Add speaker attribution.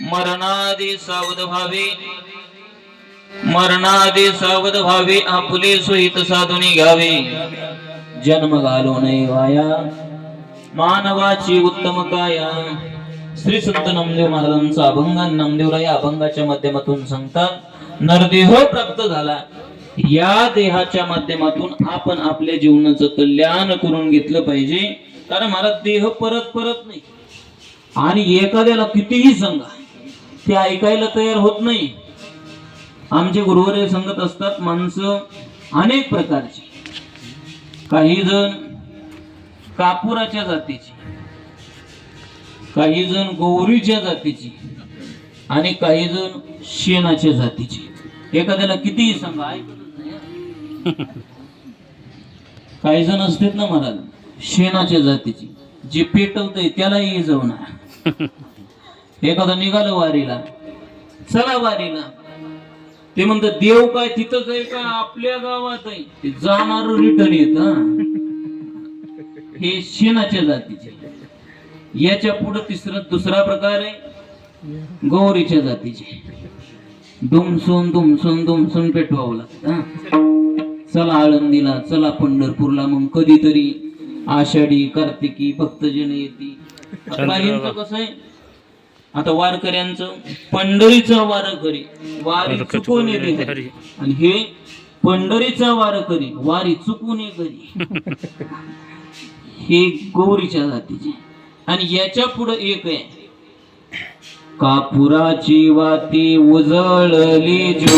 Speaker 1: जन्मादी सावध भावे मरणादी सावध भावे आपले सोहित साधुनी घ्यावे. जन्म घालो नये वाया. मानवाची उत्तम काया. श्री संत नामदेव महाराजांचा अभंग आणि या अभंगाच्या माध्यमातून सांगतात नरदेह प्राप्त झाला. या देहाच्या माध्यमातून आपण आपल्या जीवनाचं कल्याण करून घेतलं पाहिजे. कारण मला देह परत परत नाही. आणि एखाद्याला कितीही सांगा ते ऐकायला तयार होत नाही. आमचे गुरुवर सांगत असतात माणसं अनेक प्रकारची. काही जण कापुराच्या जातीची काही जण गौरीच्या जातीची आणि काही जण शेणाच्या जातीची. एखाद्याला कितीही सांगा ऐकतच काही जण असतात ना महाराज शेणाच्या जातीची. जे पेटवतंय त्यालाही जाऊन एखादा निघालं वारीला चला वारीला. ते म्हणतात देव काय तिथंच आहे का? आपल्या गावात आहे. ते जाणार रिटर्न येत हे. शेणाच्या जातीचे. याच्यापुढे तिसरा दुसरा प्रकार आहे गौरीच्या जातीचे. दुमसून दुमसून दुमसून पेटवावं लागतं. चला आळंदीला चला पंढरपूरला मग कधीतरी आषाढी कार्तिकी भक्तजन येते कसं आहे आता वारकऱ्यांचं पंढरीचा वारकरी वारी चुकून येते घरी. आणि हे पंढरीचा वारकरी वारी चुकून घरी. हे गौरीच्या जातीचे. आणि याच्यापुढे एक आहे. कापुराची वाती उजळली